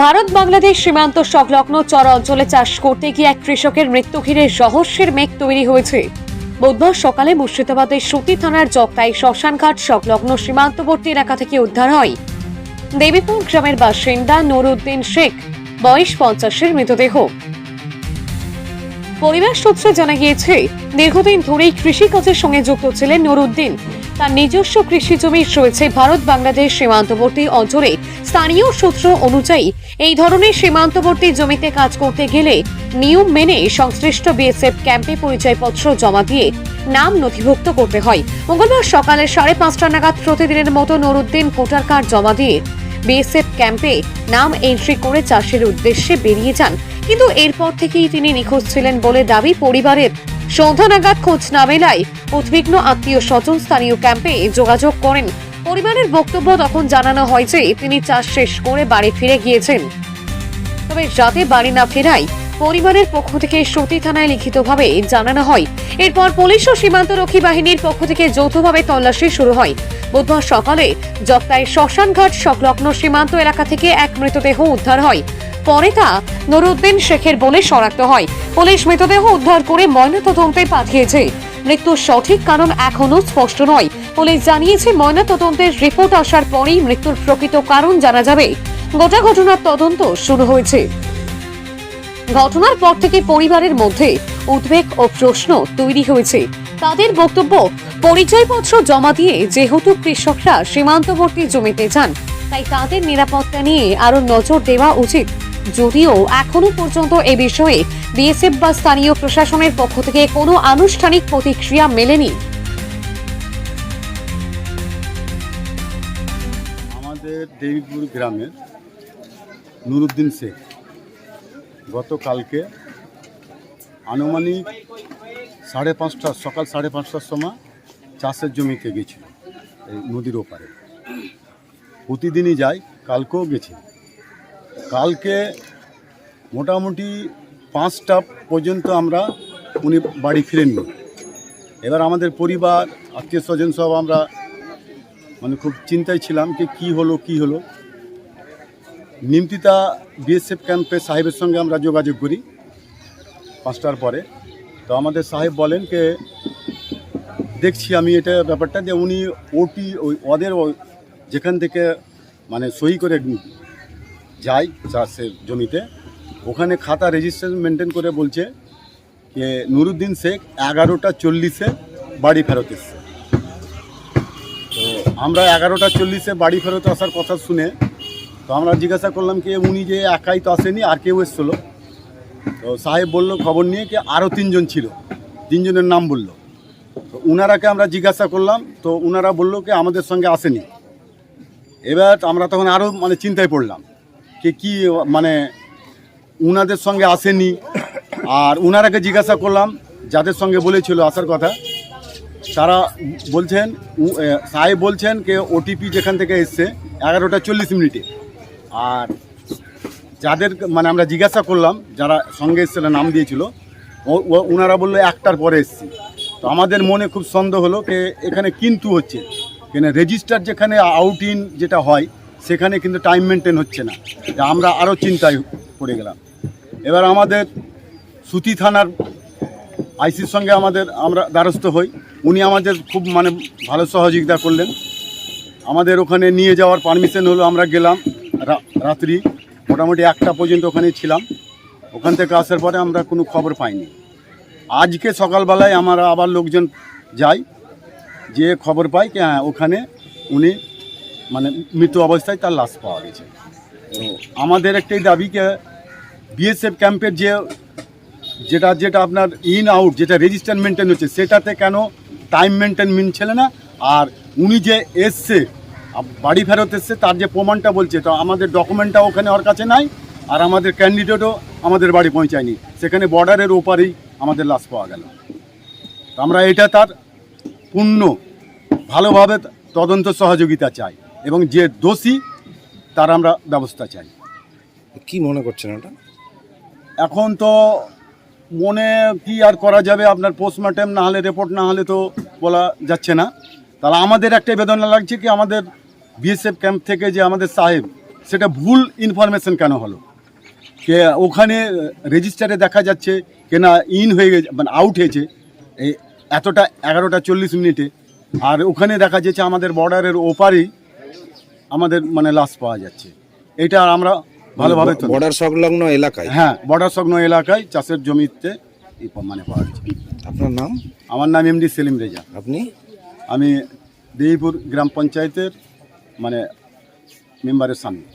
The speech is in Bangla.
ভারত বাংলাদেশ সীমান্ত সংলগ্ন চর অঞ্চলে চাষ করতে গিয়ে এক কৃষকের মৃত্যু ঘিরে রহস্যের মেঘ তৈরি হয়েছে। বুধবার সকালে মুর্শিদাবাদের সুতি থানার জগতাই শ্মশানঘাট সংলগ্ন সীমান্তবর্তী এলাকা থেকে উদ্ধার হয়। দেবীপুর গ্রামের বাসিন্দা নুরুদ্দিন শেখ, বয়স পঞ্চাশের মৃতদেহ। পরিবার সূত্রে জানা গিয়েছে, দীর্ঘদিন ধরেই কৃষিকাজের সঙ্গে যুক্ত ছিলেন নুরুদ্দিন। তার নিজস্ব কৃষি জমি রয়েছে ভারত বাংলাদেশ সীমান্তবর্তী অঞ্চলে। স্থানীয় সূত্র অনুযায়ী, এই ধরনের সীমান্তবর্তী জমিতে কাজ করতে গেলে নিয়ম মেনে সংশ্লিষ্ট বিএসএফ ক্যাম্পে পরিচয়পত্র জমা দিয়ে নাম নথিভুক্ত করতে হয়। মঙ্গলবার সকালে সাড়ে পাঁচটা নাগাদ প্রতিদিনের মতো নুরুদ্দিন ভোটার কার্ড জমা দিয়ে বিএসএফ ক্যাম্পে নাম এন্ট্রি করে চাষের উদ্দেশ্যে বেরিয়ে যান। কিন্তু এরপর থেকেই তিনি নিখোঁজ ছিলেন বলে দাবি পরিবারের। সন্ধ্যা নাগাদ খোঁজ না মেলায় উদ্বিগ্ন আত্মীয় স্বজন স্থানীয় ক্যাম্পে যোগাযোগ করেন। পরিবারের বক্তব্য তখন জানানো হয় যে, তিনি চাষ শেষ করে বাড়ি ফিরে গিয়েছেন। তবে রাতে বাড়ি না ফেরায়, পরিবারের পক্ষ থেকে সতী থানায় লিখিতভাবে জানানো হয়। এরপর পুলিশ ও সীমান্তরক্ষী বাহিনীর পক্ষ থেকে যৌথভাবে তল্লাশি শুরু হয়। বুধবার সকালে জগতায় শ্মশানঘাট সংলগ্ন সীমান্ত এলাকা থেকে এক মৃতদেহ উদ্ধার হয়। পরে তা নুরুদ্দিন শেখের বলে শনাক্ত হয়। পুলিশ মৃতদেহ উদ্ধার করে ময়নাতদন্তে পাঠিয়েছে। মৃত্যুর সঠিক কারণ এখনও স্পষ্ট নয়। পুলিশ জানিয়েছে, ময়নাতদন্তের রিপোর্ট আসার পরেই মৃত্যুর প্রকৃত কারণ জানা যাবে। গোটা ঘটনার তদন্ত শুরু হয়েছে। ঘটনার পর থেকে পরিবারের মধ্যে উদ্বেগ ও প্রশ্ন তৈরি হয়েছে। তাদের বক্তব্য, পরিচয়পত্র জমা দিয়ে যেহেতু কৃষকরা সীমান্তবর্তী জমিতে যান, তাই তাদের নিরাপত্তা নিয়ে আরও নজর দেওয়া উচিত। যদিও এখনও পর্যন্ত এ বিষয়ে বিএসএফ বা স্থানীয় প্রশাসনের পক্ষ থেকে কোনো আনুষ্ঠানিক প্রতিক্রিয়া মেলেনি। আমাদের দেবীপুর গ্রামের নুরুদ্দিন শেখ গতকালকে আনুমানিক সাড়ে পাঁচটা সকাল সাড়ে পাঁচটার সময় চাষের জমিতে গেছিল এই নদীর ওপারে। প্রতিদিনই যাই কালকেও গেছি। কালকে মোটামুটি পাঁচটা পর্যন্ত আমরা উনি বাড়ি ফিরেননি। এবার আমাদের পরিবার, আত্মীয় স্বজন সব আমরা মানে খুব চিন্তায় ছিলাম যে কী হলো, কি হলো। নিমতিতা বিএসএফ ক্যাম্পে সাহেবের সঙ্গে আমরা যোগাযোগ করি পাঁচটার পরে। তো আমাদের সাহেব বলেন যে, দেখছি আমি এটা ব্যাপারটা যে উনি ওটি, ওই ওদের যেখান থেকে মানে সই করে যায় চাষের জমিতে। ওখানে খাতা রেজিস্ট্রেশন মেনটেন করে বলছে যে নুরুদ্দিন শেখ এগারোটা চল্লিশে বাড়ি ফেরত এসছে। তো আমরা এগারোটা চল্লিশে বাড়ি ফেরত আসার কথা শুনে তো আমরা জিজ্ঞাসা করলাম কি, উনি যে একাই তো আসেনি, আর কেউ এসেছিল। তো সাহেব বলল, খবর নিয়ে কি আরও তিনজন ছিল। তিনজনের নাম বলল। তো উনারাকে আমরা জিজ্ঞাসা করলাম, তো উনারা বলল কি, আমাদের সঙ্গে আসেনি। এবার আমরা তখন আরও মানে চিন্তায় পড়লাম। যে কি মানে উনাদের সঙ্গে আসেনি। আর উনারাকে জিজ্ঞাসা করলাম, যাদের সঙ্গে বলেছিল আসার কথা, তারা বলছেন সাহেব বলছেন কে ওটিপি যেখান থেকে এসছে, এগারোটা চল্লিশ মিনিটে। আর যাদের মানে আমরা জিজ্ঞাসা করলাম, যারা সঙ্গে এসেছিল, নাম দিয়েছিল ওনারা বলল একটার পরে এসছি। তো আমাদের মনে খুব সন্দেহ হলো কে এখানে কিন্তু হচ্ছে। কেন রেজিস্টার যেখানে আউট ইন যেটা হয় সেখানে কিন্তু টাইম মেনটেন হচ্ছে না। আমরা আরও চিন্তায় পড়ে গেলাম। এবার আমাদের সুতি থানার আইসির সঙ্গে আমাদের আমরা দ্বারস্থ হই। উনি আমাদের খুব মানে ভালো সহযোগিতা করলেন। আমাদের ওখানে নিয়ে যাওয়ার পারমিশন হলো, আমরা গেলাম রাত্রি মোটামুটি একটা পর্যন্ত ওখানে ছিলাম। ওখান থেকে আসার পরে আমরা কোনো খবর পাইনি। আজকে সকালবেলায় আমরা আবার লোকজন যাই, যে খবর পাই হ্যাঁ ওখানে উনি মানে মৃত অবস্থায় তার লাশ পাওয়া গেছে। তো আমাদের একটাই দাবি কে বিএসএফ ক্যাম্পের যে যেটা যেটা আপনার ইন আউট যেটা রেজিস্টার মেনটেন হচ্ছে, সেটাতে কেন টাইম মেনটেন মিনছিল না? আর উনি যে এসছে বাড়ি ফেরত এসছে, তার যে প্রমাণটা বলছে, তো আমাদের ডকুমেন্টটা ওখানে ওর কাছে নাই, আর আমাদের ক্যান্ডিডেটও আমাদের বাড়ি পৌঁছায়নি। সেখানে বর্ডারের ওপারেই আমাদের লাশ পাওয়া গেল। আমরা এটা তার পূর্ণ, ভালোভাবে তদন্ত সহযোগিতা চাই। এবং যে দোষী তার আমরা ব্যবস্থা চাই। কি মনে করছেন ওটা? এখন তো মনে কি আর করা যাবে আপনার পোস্টমর্টেম না হলে রিপোর্ট না হলে তো বলা যাচ্ছে না। তাহলে আমাদের একটাই বেদনা লাগছে কি আমাদের বিএসএফ ক্যাম্প থেকে যে আমাদের সাহেব সেটা ভুল ইনফরমেশন কেন হলো? কে ওখানে রেজিস্টারে দেখা যাচ্ছে কে না ইন হয়ে গেছে মানে আউট হয়েছে এই এতটা এগারোটা চল্লিশ মিনিটে। আর ওখানে দেখা যাচ্ছে আমাদের বর্ডারের ওপারেই আমাদের মানে লাশ পাওয়া যাচ্ছে। এটা আমরা ভালোভাবে বর্ডার সংলগ্ন এলাকায়? হ্যাঁ বর্ডার সংলগ্ন এলাকায় চাষের জমিতে মানে পাওয়া যাচ্ছে। আপনার নাম? আমার নাম এমডি সেলিম রেজা। আপনি? আমি দেবীপুর গ্রাম পঞ্চায়েতের মানে মেম্বারের সামনে